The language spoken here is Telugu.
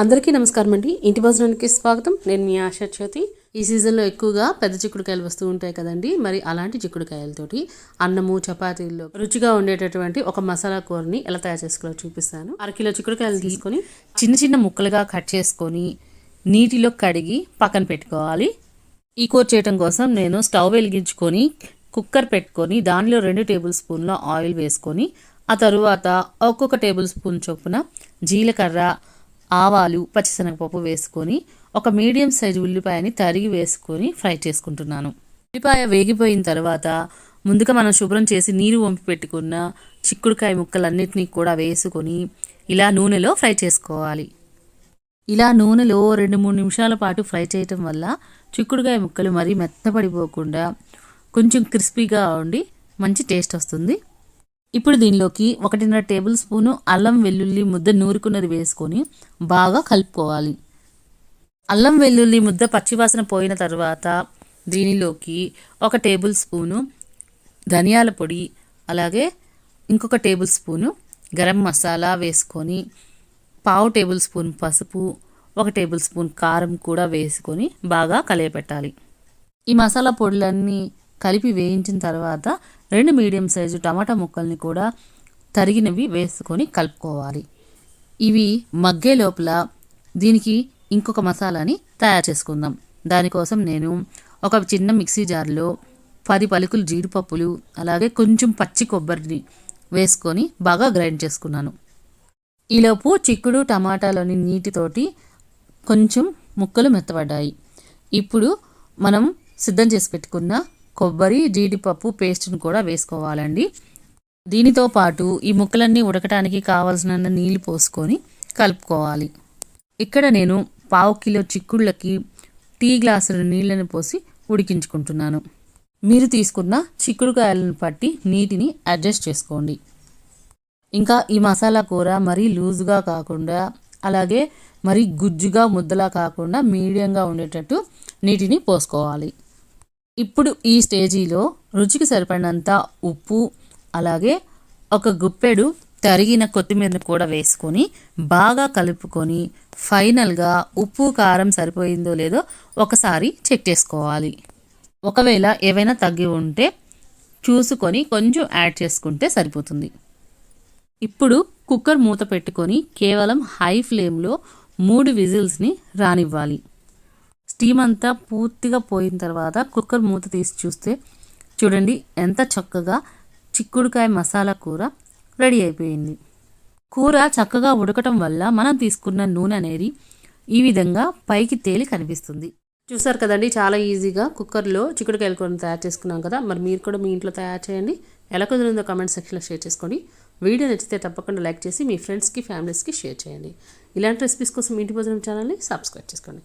అందరికీ నమస్కారం అండి. ఇంటి భోజనానికి స్వాగతం. నేను మీ ఆశా జ్యోతి. ఈ సీజన్లో ఎక్కువగా పెద్ద చిక్కుడుకాయలు వస్తూ ఉంటాయి కదండి. మరి అలాంటి చిక్కుడుకాయలతోటి అన్నము చపాతీల్లో రుచిగా ఉండేటటువంటి ఒక మసాలా కూరని ఎలా తయారు చేసుకోవాలో చూపిస్తాను. అరకిలో చిక్కుడుకాయలు తీసుకొని చిన్న చిన్న ముక్కలుగా కట్ చేసుకొని నీటిలో కడిగి పక్కన పెట్టుకోవాలి. ఈ కూర చేయడం కోసం నేను స్టవ్ వెలిగించుకొని కుక్కర్ పెట్టుకొని దానిలో రెండు టేబుల్ స్పూన్ల ఆయిల్ వేసుకొని ఆ తరువాత ఒక్కొక్క టేబుల్ స్పూన్ చొప్పున జీలకర్ర ఆవాలు పచ్చిశనగపప్పు వేసుకొని ఒక మీడియం సైజు ఉల్లిపాయని తరిగి వేసుకొని ఫ్రై చేసుకుంటున్నాను. ఉల్లిపాయ వేగిపోయిన తర్వాత ముందుగా మనం శుభ్రం చేసి నీరు వంపి పెట్టుకున్న చిక్కుడుకాయ ముక్కలన్నిటినీ కూడా వేసుకొని ఇలా నూనెలో ఫ్రై చేసుకోవాలి. ఇలా నూనెలో రెండు మూడు నిమిషాల పాటు ఫ్రై చేయటం వల్ల చిక్కుడుకాయ ముక్కలు మరీ మెత్తపడిపోకుండా కొంచెం క్రిస్పీగా ఉండి మంచి టేస్ట్ వస్తుంది. ఇప్పుడు దీనిలోకి ఒకటిన్నర టేబుల్ స్పూను అల్లం వెల్లుల్లి ముద్ద నూరుకున్నది వేసుకొని బాగా కలుపుకోవాలి. అల్లం వెల్లుల్లి ముద్ద పచ్చివాసన పోయిన తర్వాత దీనిలోకి ఒక టేబుల్ స్పూను ధనియాల పొడి అలాగే ఇంకొక టేబుల్ స్పూను గరం మసాలా వేసుకొని పావు టేబుల్ స్పూన్ పసుపు ఒక టేబుల్ స్పూన్ కారం కూడా వేసుకొని బాగా కలియపెట్టాలి. ఈ మసాలా పొడులన్నీ కలిపి వేయించిన తర్వాత రెండు మీడియం సైజు టమాటా ముక్కల్ని కూడా తరిగినవి వేసుకొని కలుపుకోవాలి. ఇవి మగ్గే లోపల దీనికి ఇంకొక మసాలాని తయారు చేసుకుందాం. దానికోసం నేను ఒక చిన్న మిక్సీ జార్లో పది పలుకులు జీడిపప్పులు అలాగే కొంచెం పచ్చి కొబ్బరిని వేసుకొని బాగా గ్రైండ్ చేసుకున్నాను. ఈలోపు చిక్కుడు టమాటాలోని నీటితోటి కొంచెం ముక్కలు మెత్తబడ్డాయి. ఇప్పుడు మనం సిద్ధం చేసి పెట్టుకున్న కొబ్బరి జీడిపప్పు పేస్ట్ను కూడా వేసుకోవాలండి. దీనితో పాటు ఈ ముక్కలన్నీ ఉడకటానికి కావలసిన నీళ్ళు పోసుకొని కలుపుకోవాలి. ఇక్కడ నేను పావు కిలో చిక్కుళ్ళకి టీ గ్లాసుల నీళ్ళని పోసి ఉడికించుకుంటున్నాను. మీరు తీసుకున్న చిక్కుడుకాయలను పట్టి నీటిని అడ్జస్ట్ చేసుకోండి. ఇంకా ఈ మసాలా కూర మరీ లూజ్గా కాకుండా అలాగే మరీ గుజ్జుగా ముద్దలా కాకుండా మీడియంగా ఉండేటట్టు నీటిని పోసుకోవాలి. ఇప్పుడు ఈ స్టేజీలో రుచికి సరిపడినంత ఉప్పు అలాగే ఒక గుప్పెడు తరిగిన కొత్తిమీరను కూడా వేసుకొని బాగా కలుపుకొని ఫైనల్గా ఉప్పు కారం సరిపోయిందో లేదో ఒకసారి చెక్ చేసుకోవాలి. ఒకవేళ ఏవైనా తగ్గి ఉంటే చూసుకొని కొంచెం యాడ్ చేసుకుంటే సరిపోతుంది. ఇప్పుడు కుక్కర్ మూత పెట్టుకొని కేవలం హై ఫ్లేమ్లో మూడు విజిల్స్ని రానివ్వాలి. స్టీమ్ అంతా పూర్తిగా పోయిన తర్వాత కుక్కర్ మూత తీసి చూస్తే చూడండి ఎంత చక్కగా చిక్కుడుకాయ మసాలా కూర రెడీ అయిపోయింది. కూర చక్కగా ఉడకటం వల్ల మనం తీసుకున్న నూనె అనేది ఈ విధంగా పైకి తేలి కనిపిస్తుంది. చూసారు కదండి చాలా ఈజీగా కుక్కర్లో చిక్కుడుకాయలు కూరను తయారు చేసుకున్నాం కదా. మరి మీరు కూడా మీ ఇంట్లో తయారు చేయండి. ఎలా కుదిరిందో కామెంట్ సెక్షన్లో షేర్ చేసుకోండి. వీడియో నచ్చితే తప్పకుండా లైక్ చేసి మీ ఫ్రెండ్స్కి ఫ్యామిలీస్కి షేర్ చేయండి. ఇలాంటి రెసిపీస్ కోసం ఇంటి భోజనం ఛానల్ని సబ్స్క్రైబ్ చేసుకోండి.